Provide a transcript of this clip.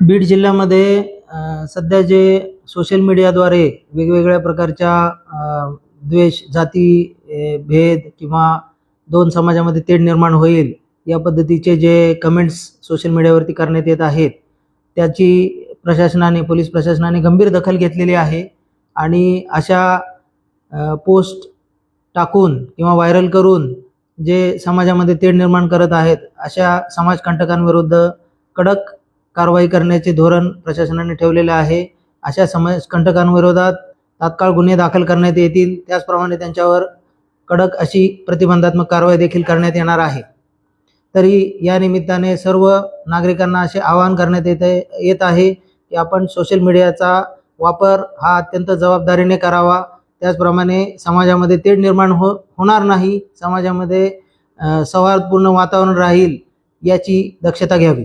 बीड जिल्ह्यामध्ये सध्या जे सोशल मीडियाद्वारे वेगवेगळ्या प्रकारच्या द्वेष जाती भेद किंवा दोन समाजामध्ये तेढ निर्माण होईल या पद्धतीचे जे कमेंट्स सोशल मीडियावरती करण्यात येत आहेत त्याची प्रशासनाने पोलीस प्रशासनाने गंभीर दखल घेतलेली आहे आणि अशा पोस्ट टाकून किंवा व्हायरल करून जे समाजामध्ये तेढ निर्माण करत आहेत अशा समाजकंटकांविरुद्ध कडक कारवाई करण्याचे धोरण प्रशासनाने ठेवलेले आहे. अशा समाजकंटकांविरोधात तात्काळ गुन्हे दाखल करण्यात येतील. त्याचप्रमाणे त्यांच्यावर कडक अशी प्रतिबंधात्मक कारवाई देखील करण्यात येणार आहे. तरी या निमित्ताने सर्व नागरिकांना असे आवाहन करण्यात येत आहे येत आहे की आपण सोशल मीडियाचा वापर हा अत्यंत जबाबदारीने करावा. त्याचप्रमाणे समाजामध्ये तेढ निर्माण हो होणार नाही. समाजामध्ये सौहार्दपूर्ण वातावरण राहील याची दक्षता घ्यावी.